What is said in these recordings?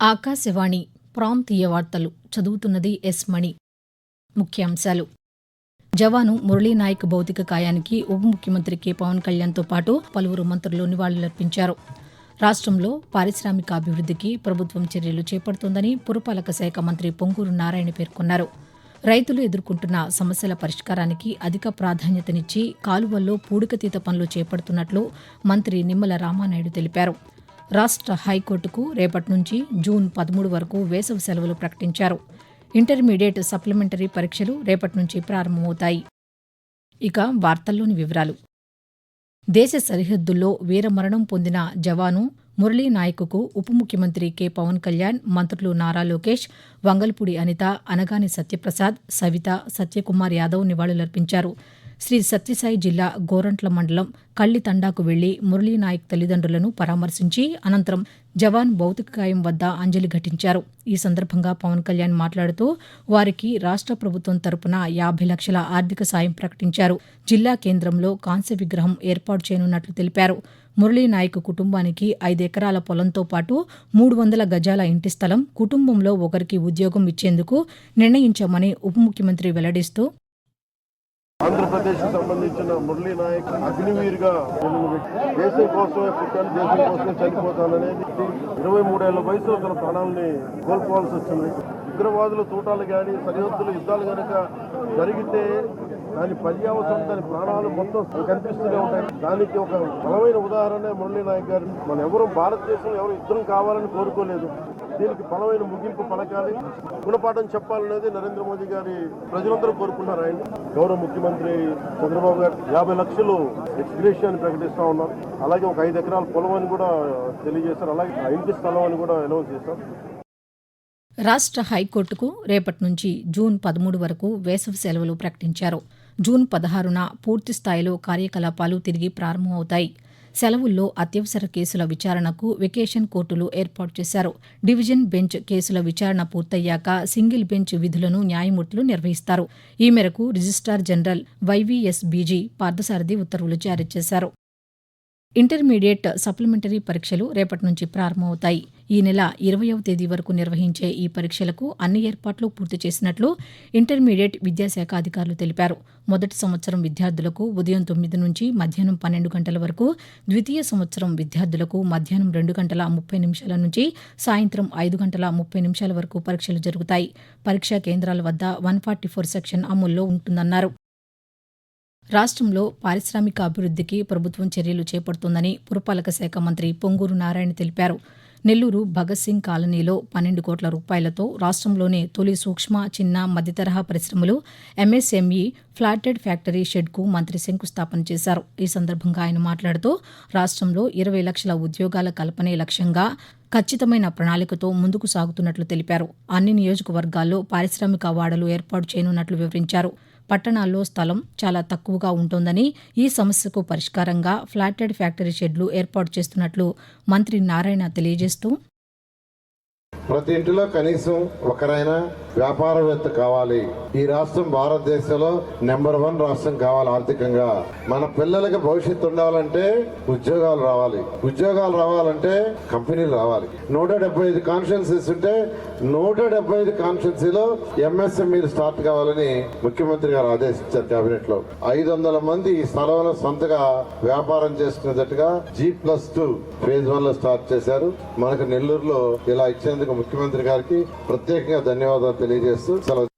ఆకాశవాణి ప్రాంతీయ వార్తలు చదువుతున్నది ఎస్ మణి. ముఖ్యాంశాలు. జవాను మురళీనాయక్ భౌతిక కాయానికి ఉప ముఖ్యమంత్రి కె. పవన్ కళ్యాణ్తో పాటు పలువురు మంత్రులు నివాళులర్పించారు. రాష్ట్రంలో పారిశ్రామికాభివృద్ధికి ప్రభుత్వం చర్యలు చేపడుతోందని పురపాలక శాఖ మంత్రి పొంగూరు నారాయణ పేర్కొన్నారు. రైతులు ఎదుర్కొంటున్న సమస్యల పరిష్కారానికి అధిక ప్రాధాన్యతనిచ్చి కాలువల్లో పూడికతీత పనులు చేపడుతున్నట్లు మంత్రి నిమ్మల రామానాయుడు తెలిపారు. రాష్ట్ర హైకోర్టుకు రేపటి నుంచి జూన్ పదమూడు వరకు వేసవి సెలవులు ప్రకటించారు. ఇంటర్మీడియట్ సప్లిమెంటరీ పరీక్షలు రేపటి నుంచి ప్రారంభమవుతాయి. ఇక వార్తల్లోని వివరాలు. దేశ సరిహద్దుల్లో వీరమరణం పొందిన జవాను మురళీ నాయక్కు ఉప ముఖ్యమంత్రి కె. పవన్ కళ్యాణ్ మంత్రులు నారా లోకేష్ వంగల్పూడి అనిత అనగాని సత్యప్రసాద్ సవిత సత్యకుమార్ యాదవ్ నివాళులర్పించారు. శ్రీ సత్యసాయి జిల్లా గోరంట్ల మండలం కళ్ళితండాకు వెళ్ళి మురళీనాయక్ తల్లిదండ్రులను పరామర్శించి అనంతరం జవాన్ భౌతికకాయం వద్ద అంజలి ఘటించారు. ఈ సందర్భంగా పవన్ కళ్యాణ్ మాట్లాడుతూ వారికి రాష్ట్ర ప్రభుత్వం తరపున యాభై లక్షల ఆర్థిక సాయం ప్రకటించారు. జిల్లా కేంద్రంలో కాంస్య విగ్రహం ఏర్పాటు చేయనున్నట్లు తెలిపారు. మురళీనాయక్ కుటుంబానికి ఐదెకరాల పొలంతో పాటు మూడు వందల గజాల ఇంటి స్థలం కుటుంబంలో ఒకరికి ఉద్యోగం ఇచ్చేందుకు నిర్ణయించామని ఉప ముఖ్యమంత్రి వెల్లడిస్తూ ఆంధ్రప్రదేశ్ సంబంధించిన మురళీ నాయక్ అగ్నివీరుగా దేశం కోసమే పుట్టాను దేశం కోసమే చనిపోతాననేది ఇరవై మూడేళ్ళ వయసులో తన ప్రాణాలని కోల్పోవాల్సి వచ్చింది. ఉగ్రవాదుల తూటాలు కానీ సరిహద్దుల యుద్ధాలు కనుక జరిగితే దాని పర్యావసరం దాని ప్రాణాలు మొత్తం కనిపిస్తూనే ఉంటాయి. దానికి ఒక బలమైన ఉదాహరణ మురళీ నాయక్ గారు. మన ఎవరు భారతదేశంలో ఎవరు యుద్ధం కావాలని కోరుకోలేదు. దీనికి బలమైన ముగింపు పలకాలి. గుణపాఠం చెప్పాలనేది నరేంద్ర మోదీ గారి ప్రజలందరూ కోరుకుంటున్నారు. ఆయన గౌరవ ముఖ్యమంత్రి చంద్రబాబు గారు యాభై లక్షలు ఎక్స్గ్రేషియాన్ని ప్రకటిస్తా ఉన్నారు. అలాగే ఒక ఐదు ఎకరాల పొలం అని కూడా తెలియజేశారు. అలాగే ఇంటి స్థలం అని కూడా అనౌన్స్ చేశారు. రాష్ట్ర హైకోర్టుకు రేపటి నుంచి జూన్ పదమూడు వరకు వేసవి సెలవులు ప్రకటించారు. జూన్ పదహారున పూర్తి స్థాయిలో కార్యకలాపాలు తిరిగి ప్రారంభమవుతాయి. సెలవుల్లో అత్యవసర కేసుల విచారణకు వెకేషన్ కోర్టులు ఏర్పాటు చేశారు. డివిజన్ బెంచ్ కేసుల విచారణ పూర్తయ్యాక సింగిల్ బెంచ్ విధులను న్యాయమూర్తులు నిర్వహిస్తారు. ఈ మేరకు registrar general Y V S B G Parthasarathi ఉత్తర్వులు జారీ చేశారు. ఇంటర్మీడియట్ సప్లిమెంటరీ పరీక్షలు రేపటి నుంచి ప్రారంభమవుతాయి. ఈ నెల ఇరవయవ తేదీ వరకు నిర్వహించే ఈ పరీక్షలకు అన్ని ఏర్పాట్లు పూర్తి చేసినట్లు ఇంటర్మీడియట్ విద్యాశాఖ అధికారులు తెలిపారు. మొదటి సంవత్సరం విద్యార్థులకు ఉదయం తొమ్మిది నుంచి మధ్యాహ్నం పన్నెండు గంటల వరకు ద్వితీయ సంవత్సరం విద్యార్థులకు మధ్యాహ్నం రెండు గంటల ముప్పై నిమిషాల నుంచి సాయంత్రం ఐదు గంటల ముప్పై నిమిషాల వరకు పరీక్షలు జరుగుతాయి. పరీక్షా కేంద్రాల వద్ద వన్ ఫార్టీ ఫోర్ సెక్షన్ అమల్లో ఉంటుందన్నారు. రాష్ట్రంలో పారిశ్రామిక అభివృద్ధికి ప్రభుత్వం చర్యలు చేపడుతోందని పురపాలక శాఖ మంత్రి పొంగూరు నారాయణ తెలిపారు. నెల్లూరు భగత్ సింగ్ కాలనీలో పన్నెండు కోట్ల రూపాయలతో రాష్ట్రంలోనే తొలి సూక్ష్మ చిన్న మధ్యతరహా పరిశ్రమలు ఎంఎస్ఎంఈ ఫ్లాటెడ్ ఫ్యాక్టరీ షెడ్కు మంత్రి శంకుస్థాపన చేశారు. ఈ సందర్భంగా ఆయన మాట్లాడుతూ రాష్ట్రంలో ఇరవై లక్షల ఉద్యోగాల కల్పనే లక్ష్యంగా ఖచ్చితమైన ప్రణాళికతో ముందుకు సాగుతున్నట్లు తెలిపారు. అన్ని నియోజకవర్గాల్లో పారిశ్రామిక వాడలు ఏర్పాటు చేయనున్నట్లు వివరించారు. పట్టణాల్లో స్థలం చాలా తక్కువగా ఉంటోందని ఈ సమస్యకు పరిష్కారంగా ఫ్లాటెడ్ ఫ్యాక్టరీ షెడ్లు ఏర్పాటు చేస్తున్నట్లు మంత్రి నారాయణ తెలియజేస్తూ ప్రతి ఇంటిలో కనీసం ఒకరైనా వ్యాపారవేత్త కావాలి. ఈ రాష్ట్రం భారతదేశంలో నెంబర్ వన్ రాష్ట్రం కావాలి ఆర్థికంగా. మన పిల్లలకి భవిష్యత్తు ఉండాలంటే ఉద్యోగాలు రావాలి. ఉద్యోగాలు రావాలంటే కంపెనీలు రావాలి. నూట డెబ్బై ఐదు కాన్స్టిట్యున్సీస్ ఉంటే నూట డెబ్బై ఐదు కాన్స్టిట్యున్సీలో ఎంఎస్ఎంఈలు స్టార్ట్ కావాలని ముఖ్యమంత్రి గారు ఆదేశించారు కేబినెట్లో ఐదు వందల మంది ఈ స్థలంలో సొంతగా వ్యాపారం చేసుకునేటట్టుగా జీ ప్లస్ టూ ఫేజ్ వన్లో స్టార్ట్ చేశారు. మనకు నెల్లూరులో ఇలా ఇచ్చేందుకు ముఖ్యమంత్రి గారికి ప్రత్యేకంగా ధన్యవాదాలు తెలియజేస్తూ సెలవు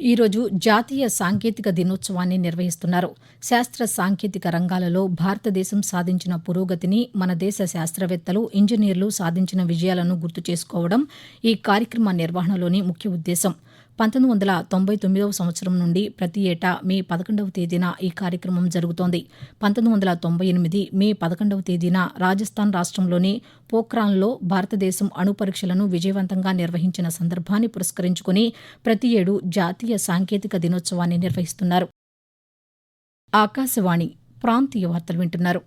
ఈరోజు జాతీయ సాంకేతిక దినోత్సవాన్ని నిర్వహిస్తున్నారు. శాస్త్ర సాంకేతిక రంగాలలో భారతదేశం సాధించిన పురోగతిని మన దేశ శాస్త్రవేత్తలు ఇంజనీర్లు సాధించిన విజయాలను గుర్తు చేసుకోవడం ఈ కార్యక్రమ నిర్వహణలోని ముఖ్య ఉద్దేశం. పంతొమ్మిది వందల తొంభై తొమ్మిదవ సంవత్సరం నుండి ప్రతి ఏటా మే పదకొండవ తేదీన ఈ కార్యక్రమం జరుగుతోంది. పంతొమ్మిది వందల తొంభై ఎనిమిది మే పదకొండవ తేదీన రాజస్థాన్ రాష్ట్రంలోని పోఖ్రాన్లో భారతదేశం అణు పరీక్షలను విజయవంతంగా నిర్వహించిన సందర్భాన్ని పురస్కరించుకుని ప్రతి ఏడు జాతీయ సాంకేతిక దినోత్సవాన్ని నిర్వహిస్తున్నారు. ఆకాశవాణి ప్రాంతీయ వార్తలు వింటున్నారు.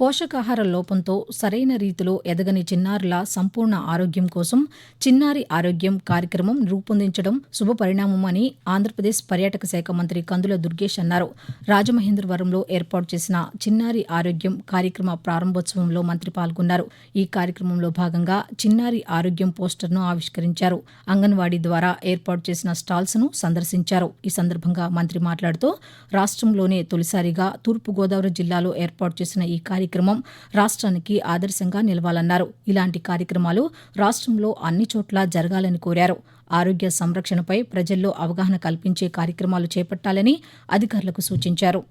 పోషకాహార లోపంతో సరైన రీతిలో ఎదగని చిన్నారుల సంపూర్ణ ఆరోగ్యం కోసం చిన్నారి ఆరోగ్యం కార్యక్రమం రూపొందించడం శుభపరిణామమని ఆంధ్రప్రదేశ్ పర్యాటక శాఖ మంత్రి కందుల దుర్గేష్ అన్నారు. రాజమహేంద్రవరంలో ఏర్పాటు చేసిన చిన్నారి ఆరోగ్యం కార్యక్రమ ప్రారంభోత్సవంలో మంత్రి పాల్గొన్నారు. ఈ కార్యక్రమంలో భాగంగా చిన్నారి ఆరోగ్యం పోస్టర్ను ఆవిష్కరించారు. అంగన్వాడీ ద్వారా ఏర్పాటు చేసిన స్టాల్స్ను సందర్శించారు. ఈ సందర్భంగా మంత్రి మాట్లాడుతూ రాష్ట్రంలోనే తొలిసారిగా తూర్పుగోదావరి జిల్లాలో ఏర్పాటు చేసిన ఈ కార్యక్రమం రాష్ట్రానికి ఆదర్శంగా నిలవాలన్నారు. ఇలాంటి కార్యక్రమాలు రాష్ట్రంలో అన్ని చోట్ల జరగాలని కోరారు. ఆరోగ్య సంరక్షణపై ప్రజల్లో అవగాహన కల్పించే కార్యక్రమాలు చేపట్టాలని అధికారులకు సూచించారు.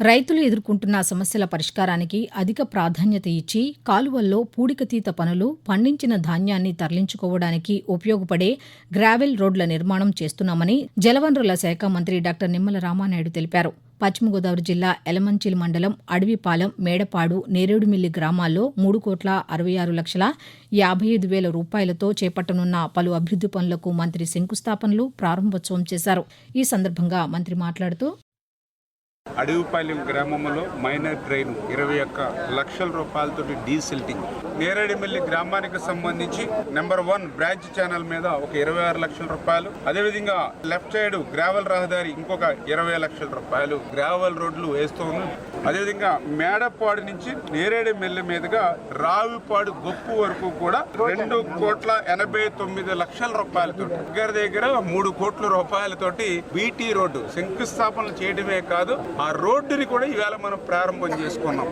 రైతులు ఎదుర్కొంటున్న సమస్యల పరిష్కారానికి అధిక ప్రాధాన్యత ఇచ్చి కాలువల్లో పూడికతీత పనులు పండించిన ధాన్యాన్ని తరలించుకోవడానికి ఉపయోగపడే గ్రావెల్ రోడ్ల నిర్మాణం చేస్తున్నామని జలవనరుల శాఖ మంత్రి డాక్టర్ నిమ్మల రామానాయుడు తెలిపారు. పశ్చిమ గోదావరి జిల్లా ఎలమంచిల్ మండలం అడవిపాలెం మేడపాడు నేరేడుమిల్లి గ్రామాల్లో మూడు కోట్ల అరవై ఆరు లక్షల యాభై ఐదు వేల రూపాయలతో చేపట్టనున్న పలు అభివృద్ది పనులకు మంత్రి శంకుస్థాపనలు ప్రారంభోత్సవం చేశారు. ఈ సందర్భంగా మంత్రి మాట్లాడుతూ అడవిపాలెం గ్రామంలో మైనర్ డ్రైన్ ఇరవై ఒక్క లక్షల రూపాయలతో డీసిల్టింగ్. నేరేడుమిల్లి గ్రామానికి సంబంధించి నెంబర్ వన్ బ్రాంచ్ ఛానల్ మీద ఒక ఇరవై ఆరు లక్షల రూపాయలు అదేవిధంగా లెఫ్ట్ సైడ్ గ్రావెల్ రహదారి ఇంకొక ఇరవై లక్షల రూపాయలు గ్రావెల్ రోడ్లు వేస్తూను అదేవిధంగా మేడపాడు నుంచి నేరేడుమిల్లి మీదుగా రావిపాడు గొప్పు వరకు కూడా రెండు కోట్ల ఎనభై తొమ్మిది లక్షల రూపాయలతో దగ్గర దగ్గర మూడు కోట్ల రూపాయలతోటి బీటీ రోడ్డు శంకుస్థాపన చేయడమే కాదు ఆ రోడ్డుని కూడా ఈవేళ మనం ప్రారంభం చేసుకున్నాం.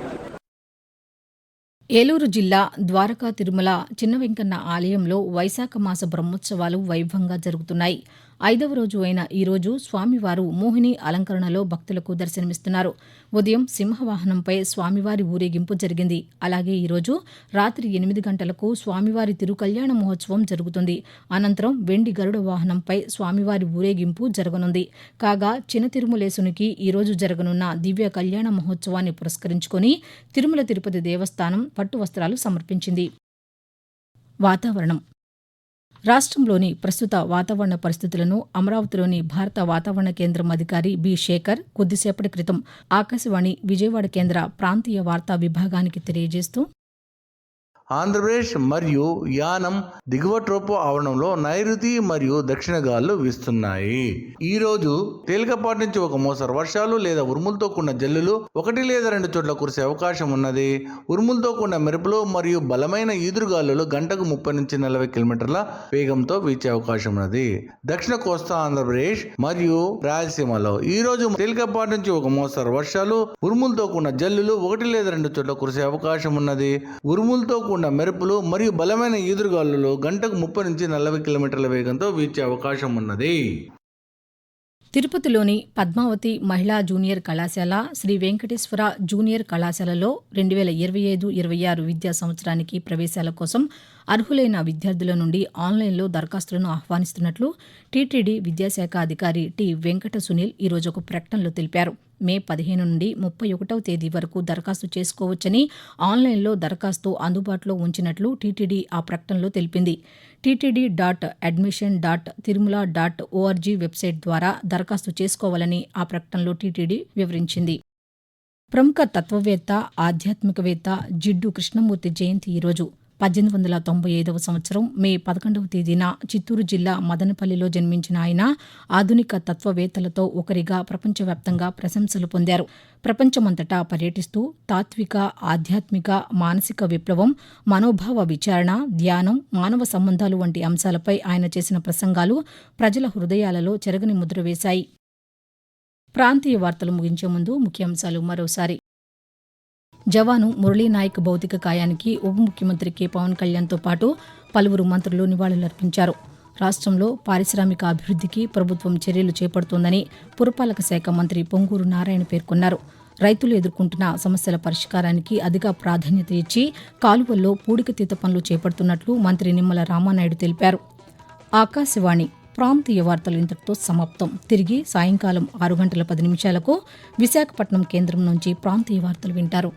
ఏలూరు జిల్లా ద్వారకా తిరుమల చిన్న వెంకన్న ఆలయంలో వైశాఖ మాస బ్రహ్మోత్సవాలు వైభవంగా జరుగుతున్నాయి. ఐదవ రోజు అయిన ఈ రోజు స్వామివారు మోహిని అలంకరణలో భక్తులకు దర్శనమిస్తున్నారు. ఉదయం సింహవాహనంపై స్వామివారి ఊరేగింపు జరిగింది. అలాగే ఈరోజు రాత్రి ఎనిమిది గంటలకు స్వామివారి తిరుకల్యాణ మహోత్సవం జరుగుతుంది. అనంతరం వెండి గరుడ వాహనంపై స్వామివారి ఊరేగింపు జరగనుంది. కాగా చిన్న తిరుమలేసునికి ఈరోజు జరగనున్న దివ్య కళ్యాణ మహోత్సవాన్ని పురస్కరించుకొని తిరుమల తిరుపతి దేవస్థానం పట్టు వస్త్రాలు సమర్పించింది. వాతావరణం రాష్ట్రంలోని ప్రస్తుత వాతావరణ పరిస్థితులను అమరావతిలోని భారత వాతావరణ కేంద్రం అధికారి బి. శేఖర్ కొద్దిసేపటి క్రితం ఆకాశవాణి విజయవాడ కేంద్ర ప్రాంతీయ వార్తా విభాగానికి తెలియజేస్తూ ఆంధ్రప్రదేశ్ మరియు యానం దిగువ ట్రోపో ఆవరణంలో నైరుతి మరియు దక్షిణ గాలులు వీస్తున్నాయి. ఈ రోజు తేలికపాటి నుంచి ఒక మోస్తరు వర్షాలు లేదా ఉరుములతో కూడిన జల్లులు ఒకటి లేదా రెండు చోట్ల కురిసే అవకాశం ఉన్నది. ఉరుములతో కూడిన మెరుపులు మరియు బలమైన ఈదురుగాలులు గంటకు ముప్పై నుంచి నలభై కిలోమీటర్ల వేగంతో వీచే అవకాశం ఉన్నది. దక్షిణ కోస్తా ఆంధ్రప్రదేశ్ మరియు రాయలసీమలో ఈ రోజు తేలికపాటి నుంచి ఒక మోస్తరు వర్షాలు ఉరుములతో కూడిన జల్లులు ఒకటి లేదా రెండు చోట్ల కురిసే అవకాశం ఉన్నది. ఉరుములతో కూడిన మెరుపులు మరియు బలమైన ఈదురుగాలులు గంటకు ముప్పై నుంచి నలభై కిలోమీటర్ల వేగంతో వీచే అవకాశం ఉన్నది. తిరుపతిలోని పద్మావతి మహిళా జూనియర్ కళాశాల శ్రీ వెంకటేశ్వర జూనియర్ కళాశాలలో రెండు వేల ఇరవై ఐదు ఇరవై ఆరు విద్యా సంవత్సరానికి ప్రవేశాల కోసం అర్హులైన విద్యార్థుల నుండి ఆన్లైన్లో దరఖాస్తులను ఆహ్వానిస్తున్నట్లు టీటీడీ విద్యాశాఖ అధికారి టి వెంకట సునీల్ ఈరోజు ఒక ప్రకటనలో తెలిపారు. మే పదిహేను నుండి ముప్పై ఒకటవ తేదీ వరకు దరఖాస్తు చేసుకోవచ్చని ఆన్లైన్లో దరఖాస్తు అందుబాటులో ఉంచినట్లు టీటీడీ ఆ ప్రకటనలో తెలిపింది. TTD dot admission dot Tirumala dot O R G website ద్వారా దరఖాస్తు చేసుకోవాలని ఆ ప్రకటనలో టీటీడీ వివరించింది. ప్రముఖ తత్వవేత్త ఆధ్యాత్మికవేత్త జిడ్డు కృష్ణమూర్తి జయంతి ఈరోజు పద్దెనిమిది వందల తొంభై ఐదవ సంవత్సరం మే పదకొండవ తేదీన చిత్తూరు జిల్లా మదనపల్లిలో జన్మించిన ఆయన ఆధునిక తత్వవేత్తలతో ఒకరిగా ప్రపంచవ్యాప్తంగా ప్రశంసలు పొందారు. ప్రపంచమంతటా పర్యటిస్తూ తాత్విక ఆధ్యాత్మిక మానసిక విప్లవం మనోభావ విచారణ ధ్యానం మానవ సంబంధాలు వంటి అంశాలపై ఆయన చేసిన ప్రసంగాలు ప్రజల హృదయాలలో చెరగని ముద్ర వేశాయి. ప్రాంతీయ వార్తలు ముగించే ముందు ముఖ్యాంశాలు మరోసారి. జవాను మురళీనాయక్ భౌతిక కాయానికి ఉప ముఖ్యమంత్రి కె. పవన్ కళ్యాణ్తో పాటు పలువురు మంత్రులు నివాళులర్పించారు. రాష్ట్రంలో పారిశ్రామిక అభివృద్ధికి ప్రభుత్వం చర్యలు చేపడుతోందని పురపాలక శాఖ మంత్రి పొంగూరు నారాయణ పేర్కొన్నారు. రైతులు ఎదుర్కొంటున్న సమస్యల పరిష్కారానికి అధిక ప్రాధాన్యత ఇచ్చి కాలువల్లో పూడికతీత పనులు చేపడుతున్నట్లు మంత్రి నిమ్మల రామానాయుడు తెలిపారు. ఆకాశవాణి ప్రాంతీయ వార్తలు ఇంతటితో సమాప్తం. తిరిగి సాయంకాలం ఆరు గంటల పది నిమిషాలకు విశాఖపట్నం కేంద్రం నుంచి ప్రాంతీయ వార్తలు వింటారు.